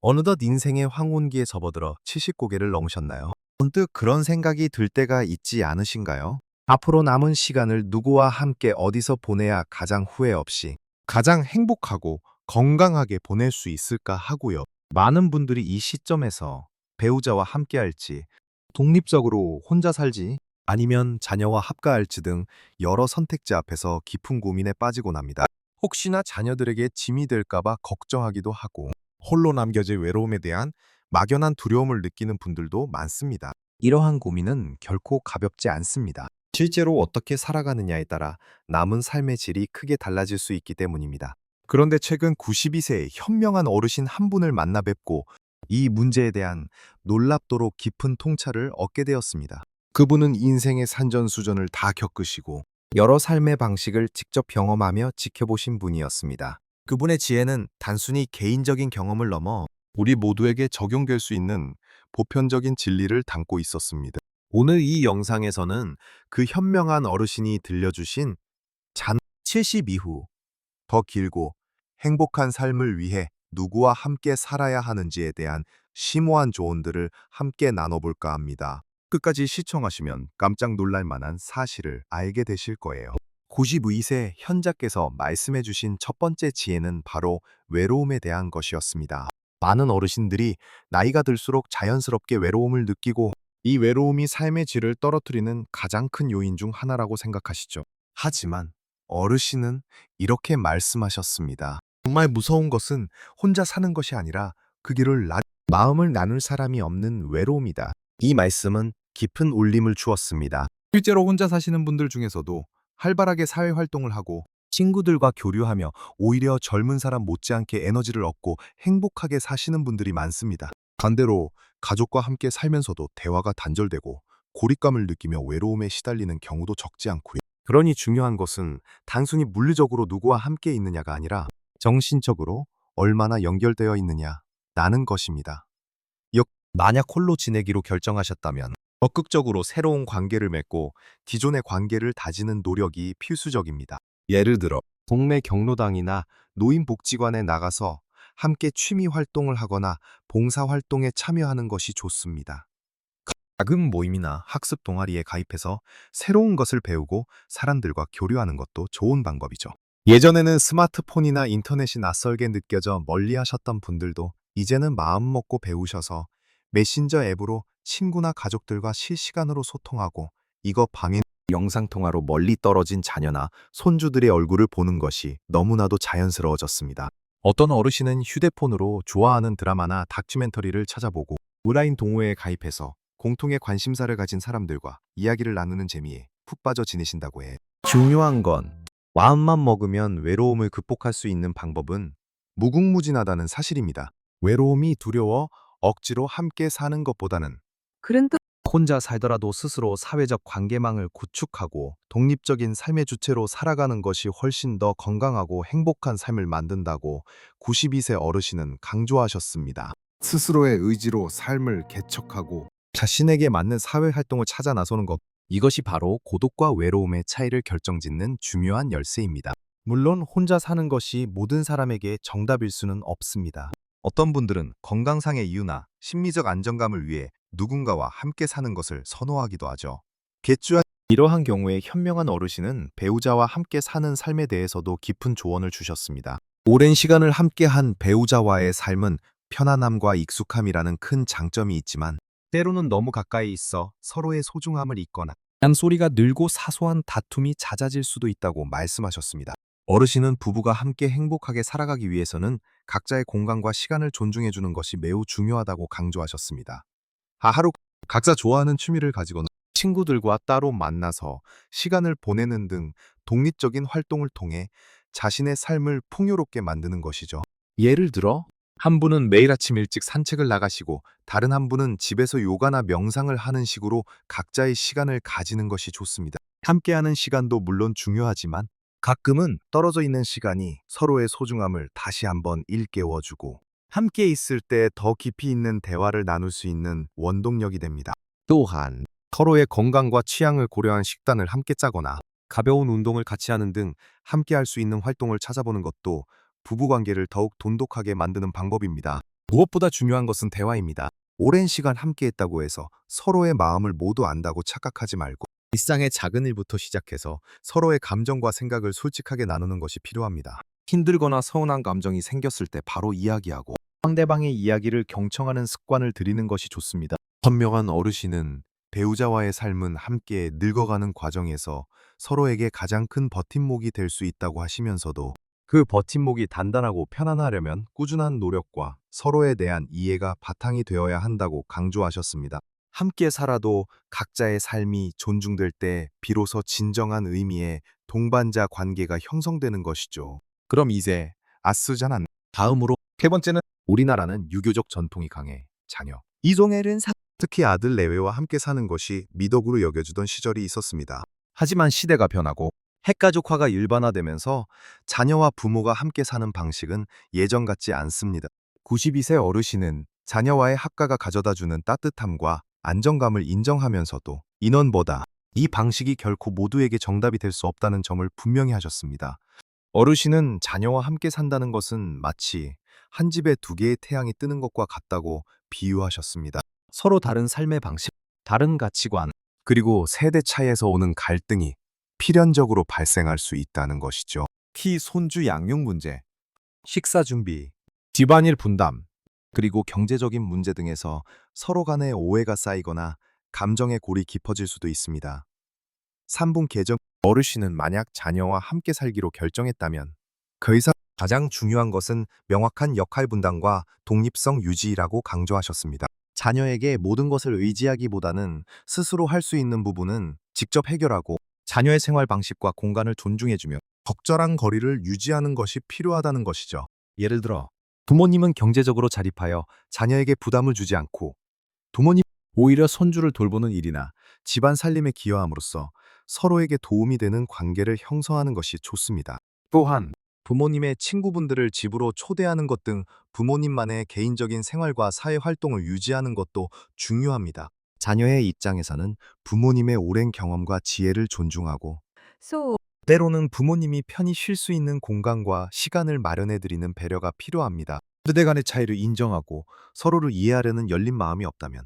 어느덧 인생의 황혼기에 접어들어 70고개를 넘으셨나요? 문득 그런 생각이 들 때가 있지 않으신가요? 앞으로 남은 시간을 누구와 함께 어디서 보내야 가장 후회 없이 가장 행복하고 건강하게 보낼 수 있을까 하고요. 많은 분들이 이 시점에서 배우자와 함께 할지, 독립적으로 혼자 살지, 아니면 자녀와 합가할지 등 여러 선택지 앞에서 깊은 고민에 빠지곤 합니다. 혹시나 자녀들에게 짐이 될까봐 걱정하기도 하고, 홀로 남겨질 외로움에 대한 막연한 두려움을 느끼는 분들도 많습니다. 이러한 고민은 결코 가볍지 않습니다. 실제로 어떻게 살아가느냐에 따라 남은 삶의 질이 크게 달라질 수 있기 때문입니다. 그런데 최근 92세의 현명한 어르신 한 분을 만나 뵙고 이 문제에 대한 놀랍도록 깊은 통찰을 얻게 되었습니다. 그분은 인생의 산전수전을 다 겪으시고 여러 삶의 방식을 직접 경험하며 지켜보신 분이었습니다. 그분의 지혜는 단순히 개인적인 경험을 넘어 우리 모두에게 적용될 수 있는 보편적인 진리를 담고 있었습니다. 오늘 이 영상에서는 그 현명한 어르신이 들려주신 잔 70 이후 더 길고 행복한 삶을 위해 누구와 함께 살아야 하는지에 대한 심오한 조언들을 함께 나눠볼까 합니다. 끝까지 시청하시면 깜짝 놀랄 만한 사실을 알게 되실 거예요. 92세 현자께서 말씀해 주신 첫 번째 지혜는 바로 외로움에 대한 것이었습니다. 많은 어르신들이 나이가 들수록 자연스럽게 외로움을 느끼고 이 외로움이 삶의 질을 떨어뜨리는 가장 큰 요인 중 하나라고 생각하시죠. 하지만 어르신은 이렇게 말씀하셨습니다. 정말 무서운 것은 혼자 사는 것이 아니라 그 길을 나... 마음을 나눌 사람이 없는 외로움이다. 이 말씀은 깊은 울림을 주었습니다. 실제로 혼자 사시는 분들 중에서도 활발하게 사회 활동을 하고 친구들과 교류하며 오히려 젊은 사람 못지않게 에너지를 얻고 행복하게 사시는 분들이 많습니다. 반대로 가족과 함께 살면서도 대화가 단절되고 고립감을 느끼며 외로움에 시달리는 경우도 적지 않고요. 그러니 중요한 것은 단순히 물리적으로 누구와 함께 있느냐가 아니라 정신적으로 얼마나 연결되어 있느냐라는 것입니다. 역 만약 홀로 지내기로 결정하셨다면 적극적으로 새로운 관계를 맺고 기존의 관계를 다지는 노력이 필수적입니다. 예를 들어 동네 경로당이나 노인복지관에 나가서 함께 취미 활동을 하거나 봉사 활동에 참여하는 것이 좋습니다. 작은 모임이나 학습 동아리에 가입해서 새로운 것을 배우고 사람들과 교류하는 것도 좋은 방법이죠. 예전에는 스마트폰이나 인터넷이 낯설게 느껴져 멀리 하셨던 분들도 이제는 마음 먹고 배우셔서 메신저 앱으로 친구나 가족들과 실시간으로 소통하고 이거 방해 영상통화로 멀리 떨어진 자녀나 손주들의 얼굴을 보는 것이 너무나도 자연스러워졌습니다. 어떤 어르신은 휴대폰으로 좋아하는 드라마나 다큐멘터리를 찾아보고 온라인 동호회에 가입해서 공통의 관심사를 가진 사람들과 이야기를 나누는 재미에 푹 빠져 지내신다고 해. 중요한 건 마음만 먹으면 외로움을 극복할 수 있는 방법은 무궁무진하다는 사실입니다. 외로움이 두려워 억지로 함께 사는 것보다는 그런데 혼자 살더라도 스스로 사회적 관계망을 구축하고 독립적인 삶의 주체로 살아가는 것이 훨씬 더 건강하고 행복한 삶을 만든다고 92세 어르신은 강조하셨습니다. 스스로의 의지로 삶을 개척하고 자신에게 맞는 사회 활동을 찾아 나서는 것 이것이 바로 고독과 외로움의 차이를 결정짓는 중요한 열쇠입니다. 물론 혼자 사는 것이 모든 사람에게 정답일 수는 없습니다. 어떤 분들은 건강상의 이유나 심리적 안정감을 위해 누군가와 함께 사는 것을 선호하기도 하죠. 개쭈한 이러한 경우에 현명한 어르신은 배우자와 함께 사는 삶에 대해서도 깊은 조언을 주셨습니다. 오랜 시간을 함께한 배우자와의 삶은 편안함과 익숙함이라는 큰 장점이 있지만 때로는 너무 가까이 있어 서로의 소중함을 잊거나 한 소리가 늘고 사소한 다툼이 잦아질 수도 있다고 말씀하셨습니다. 어르신은 부부가 함께 행복하게 살아가기 위해서는 각자의 공간과 시간을 존중해주는 것이 매우 중요하다고 강조하셨습니다. 아, 하루 각자 좋아하는 취미를 가지거나 친구들과 따로 만나서 시간을 보내는 등 독립적인 활동을 통해 자신의 삶을 풍요롭게 만드는 것이죠. 예를 들어 한 분은 매일 아침 일찍 산책을 나가시고 다른 한 분은 집에서 요가나 명상을 하는 식으로 각자의 시간을 가지는 것이 좋습니다. 함께하는 시간도 물론 중요하지만 가끔은 떨어져 있는 시간이 서로의 소중함을 다시 한번 일깨워주고 함께 있을 때 더 깊이 있는 대화를 나눌 수 있는 원동력이 됩니다. 또한 서로의 건강과 취향을 고려한 식단을 함께 짜거나 가벼운 운동을 같이 하는 등 함께 할 수 있는 활동을 찾아보는 것도 부부관계를 더욱 돈독하게 만드는 방법입니다. 무엇보다 중요한 것은 대화입니다. 오랜 시간 함께했다고 해서 서로의 마음을 모두 안다고 착각하지 말고 일상의 작은 일부터 시작해서 서로의 감정과 생각을 솔직하게 나누는 것이 필요합니다. 힘들거나 서운한 감정이 생겼을 때 바로 이야기하고 상대방의 이야기를 경청하는 습관을 들이는 것이 좋습니다. 현명한 어르신은 배우자와의 삶은 함께 늙어가는 과정에서 서로에게 가장 큰 버팀목이 될 수 있다고 하시면서도 그 버팀목이 단단하고 편안하려면 꾸준한 노력과 서로에 대한 이해가 바탕이 되어야 한다고 강조하셨습니다. 함께 살아도 각자의 삶이 존중될 때 비로소 진정한 의미의 동반자 관계가 형성되는 것이죠. 그럼 이제 아스자난 다음으로 세 번째는 우리나라는 유교적 전통이 강해 자녀 이종엘은 사... 특히 아들 내외와 함께 사는 것이 미덕으로 여겨지던 시절이 있었습니다. 하지만 시대가 변하고 핵가족화가 일반화되면서 자녀와 부모가 함께 사는 방식은 예전 같지 않습니다. 92세 어르신은 자녀와의 합가가 가져다주는 따뜻함과 안정감을 인정하면서도 인원보다 이 방식이 결코 모두에게 정답이 될 수 없다는 점을 분명히 하셨습니다. 어르신은 자녀와 함께 산다는 것은 마치 한 집에 두 개의 태양이 뜨는 것과 같다고 비유하셨습니다. 서로 다른 삶의 방식, 다른 가치관, 그리고 세대 차이에서 오는 갈등이 필연적으로 발생할 수 있다는 것이죠. 키 손주 양육 문제, 식사 준비, 집안일 분담, 그리고 경제적인 문제 등에서 서로 간의 오해가 쌓이거나 감정의 골이 깊어질 수도 있습니다. 3분 개정 어르신은 만약 자녀와 함께 살기로 결정했다면 그 이상 가장 중요한 것은 명확한 역할 분담과 독립성 유지라고 강조하셨습니다. 자녀에게 모든 것을 의지하기보다는 스스로 할 수 있는 부분은 직접 해결하고 자녀의 생활 방식과 공간을 존중해주며 적절한 거리를 유지하는 것이 필요하다는 것이죠. 예를 들어 부모님은 경제적으로 자립하여 자녀에게 부담을 주지 않고 부모님 오히려 손주를 돌보는 일이나 집안 살림에 기여함으로써 서로에게 도움이 되는 관계를 형성하는 것이 좋습니다. 또한 부모님의 친구분들을 집으로 초대하는 것 등 부모님만의 개인적인 생활과 사회 활동을 유지하는 것도 중요합니다. 자녀의 입장에서는 부모님의 오랜 경험과 지혜를 존중하고 So, 때로는 부모님이 편히 쉴 수 있는 공간과 시간을 마련해 드리는 배려가 필요합니다. 세대 간의 차이를 인정하고 서로를 이해하려는 열린 마음이 없다면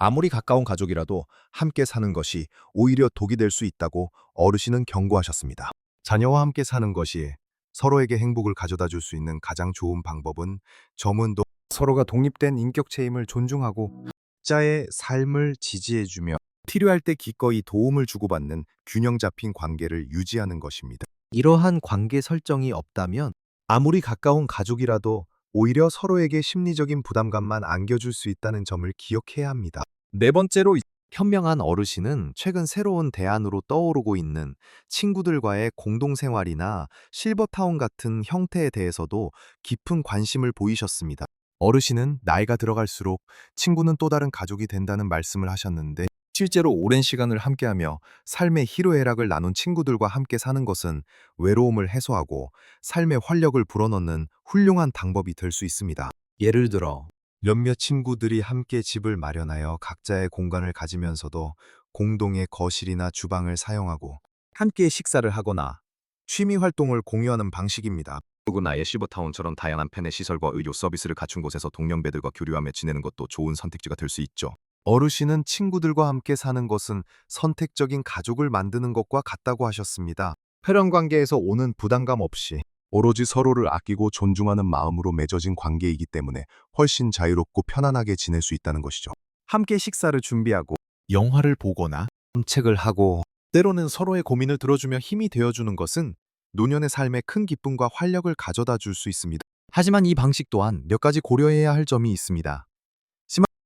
아무리 가까운 가족이라도 함께 사는 것이 오히려 독이 될 수 있다고 어르신은 경고하셨습니다. 자녀와 함께 사는 것이 서로에게 행복을 가져다 줄 수 있는 가장 좋은 방법은 점은도 서로가 독립된 인격체임을 존중하고 자의 삶을 지지해주며 필요할 때 기꺼이 도움을 주고받는 균형 잡힌 관계를 유지하는 것입니다. 이러한 관계 설정이 없다면 아무리 가까운 가족이라도 오히려 서로에게 심리적인 부담감만 안겨줄 수 있다는 점을 기억해야 합니다. 네 번째로 현명한 어르신은 최근 새로운 대안으로 떠오르고 있는 친구들과의 공동생활이나 실버타운 같은 형태에 대해서도 깊은 관심을 보이셨습니다. 어르신은 나이가 들어갈수록 친구는 또 다른 가족이 된다는 말씀을 하셨는데 실제로 오랜 시간을 함께하며 삶의 희로애락을 나눈 친구들과 함께 사는 것은 외로움을 해소하고 삶의 활력을 불어넣는 훌륭한 방법이 될 수 있습니다. 예를 들어 몇몇 친구들이 함께 집을 마련하여 각자의 공간을 가지면서도 공동의 거실이나 주방을 사용하고 함께 식사를 하거나 취미 활동을 공유하는 방식입니다. 누구나의 실버타운처럼 다양한 팬의 시설과 의료 서비스를 갖춘 곳에서 동년배들과 교류하며 지내는 것도 좋은 선택지가 될 수 있죠. 어르신은 친구들과 함께 사는 것은 선택적인 가족을 만드는 것과 같다고 하셨습니다. 혈연 관계에서 오는 부담감 없이 오로지 서로를 아끼고 존중하는 마음으로 맺어진 관계이기 때문에 훨씬 자유롭고 편안하게 지낼 수 있다는 것이죠. 함께 식사를 준비하고 영화를 보거나 산책을 하고 때로는 서로의 고민을 들어주며 힘이 되어주는 것은 노년의 삶에 큰 기쁨과 활력을 가져다 줄 수 있습니다. 하지만 이 방식 또한 몇 가지 고려해야 할 점이 있습니다.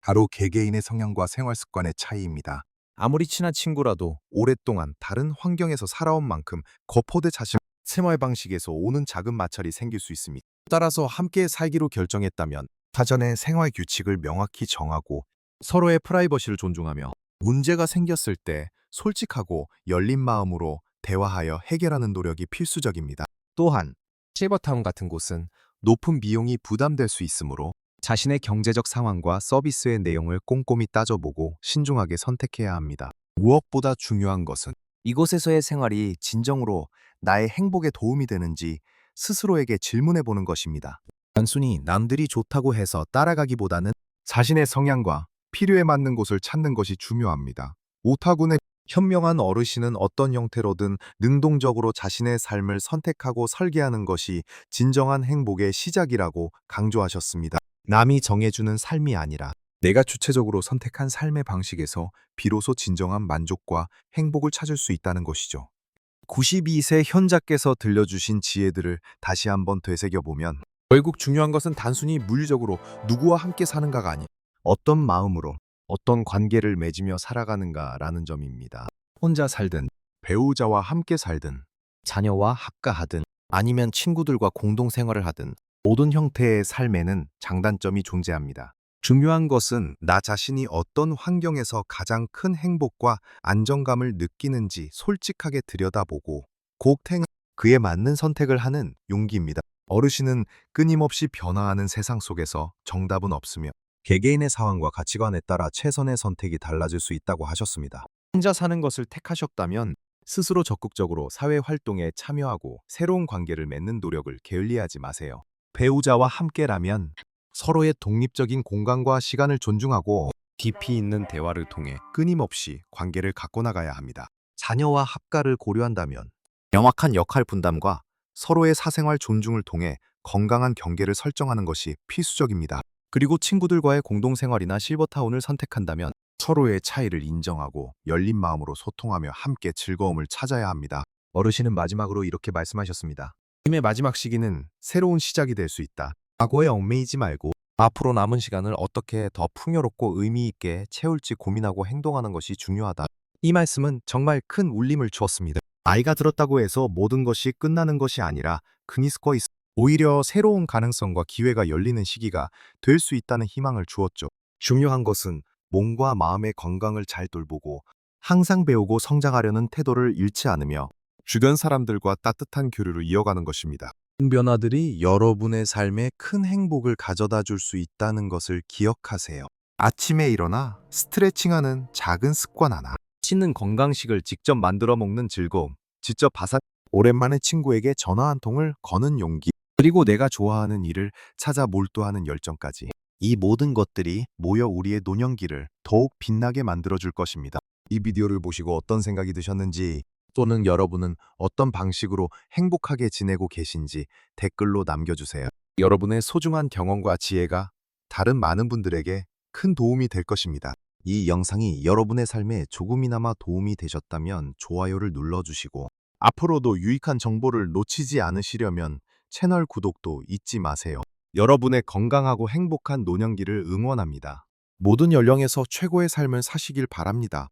바로 개개인의 성향과 생활 습관의 차이입니다. 아무리 친한 친구라도 오랫동안 다른 환경에서 살아온 만큼 거포대 자신 생활 방식에서 오는 작은 마찰이 생길 수 있습니다. 따라서 함께 살기로 결정했다면 사전에 생활 규칙을 명확히 정하고 서로의 프라이버시를 존중하며 문제가 생겼을 때 솔직하고 열린 마음으로 대화하여 해결하는 노력이 필수적입니다. 또한 실버타운 같은 곳은 높은 비용이 부담될 수 있으므로 자신의 경제적 상황과 서비스의 내용을 꼼꼼히 따져보고 신중하게 선택해야 합니다. 무엇보다 중요한 것은 이곳에서의 생활이 진정으로 나의 행복에 도움이 되는지 스스로에게 질문해 보는 것입니다. 단순히 남들이 좋다고 해서 따라가기보다는 자신의 성향과 필요에 맞는 곳을 찾는 것이 중요합니다. 오타군의 현명한 어르신은 어떤 형태로든 능동적으로 자신의 삶을 선택하고 설계하는 것이 진정한 행복의 시작이라고 강조하셨습니다. 남이 정해주는 삶이 아니라 내가 주체적으로 선택한 삶의 방식에서 비로소 진정한 만족과 행복을 찾을 수 있다는 것이죠. 92세 현자께서 들려주신 지혜들을 다시 한번 되새겨보면 결국 중요한 것은 단순히 물리적으로 누구와 함께 사는가가 아니 어떤 마음으로 어떤 관계를 맺으며 살아가는가라는 점입니다. 혼자 살든 배우자와 함께 살든 자녀와 합가하든 아니면 친구들과 공동 생활을 하든 모든 형태의 삶에는 장단점이 존재합니다. 중요한 것은 나 자신이 어떤 환경에서 가장 큰 행복과 안정감을 느끼는지 솔직하게 들여다보고 곡탱 그에 맞는 선택을 하는 용기입니다. 어르신은 끊임없이 변화하는 세상 속에서 정답은 없으며 개개인의 상황과 가치관에 따라 최선의 선택이 달라질 수 있다고 하셨습니다. 혼자 사는 것을 택하셨다면 스스로 적극적으로 사회 활동에 참여하고 새로운 관계를 맺는 노력을 게을리하지 마세요. 배우자와 함께라면 서로의 독립적인 공간과 시간을 존중하고 깊이 있는 대화를 통해 끊임없이 관계를 갖고 나가야 합니다. 자녀와 합가를 고려한다면 명확한 역할 분담과 서로의 사생활 존중을 통해 건강한 경계를 설정하는 것이 필수적입니다. 그리고 친구들과의 공동생활이나 실버타운을 선택한다면 서로의 차이를 인정하고 열린 마음으로 소통하며 함께 즐거움을 찾아야 합니다. 어르신은 마지막으로 이렇게 말씀하셨습니다. 삶의 마지막 시기는 새로운 시작이 될 수 있다. 과거에 얽매이지 말고 앞으로 남은 시간을 어떻게 더 풍요롭고 의미 있게 채울지 고민하고 행동하는 것이 중요하다. 이 말씀은 정말 큰 울림을 주었습니다. 아이가 들었다고 해서 모든 것이 끝나는 것이 아니라 그니스거 있 오히려 새로운 가능성과 기회가 열리는 시기가 될 수 있다는 희망을 주었죠. 중요한 것은 몸과 마음의 건강을 잘 돌보고 항상 배우고 성장하려는 태도를 잃지 않으며 주변 사람들과 따뜻한 교류를 이어가는 것입니다. 변화들이 여러분의 삶에 큰 행복을 가져다 줄 수 있다는 것을 기억하세요. 아침에 일어나 스트레칭하는 작은 습관 하나, 씻는 건강식을 직접 만들어 먹는 즐거움, 직접 바삭 오랜만에 친구에게 전화 한 통을 거는 용기, 그리고 내가 좋아하는 일을 찾아 몰두하는 열정까지 이 모든 것들이 모여 우리의 노년기를 더욱 빛나게 만들어 줄 것입니다. 이 비디오를 보시고 어떤 생각이 드셨는지 또는 여러분은 어떤 방식으로 행복하게 지내고 계신지 댓글로 남겨주세요. 여러분의 소중한 경험과 지혜가 다른 많은 분들에게 큰 도움이 될 것입니다. 이 영상이 여러분의 삶에 조금이나마 도움이 되셨다면 좋아요를 눌러주시고 앞으로도 유익한 정보를 놓치지 않으시려면 채널 구독도 잊지 마세요. 여러분의 건강하고 행복한 노년기를 응원합니다. 모든 연령에서 최고의 삶을 사시길 바랍니다.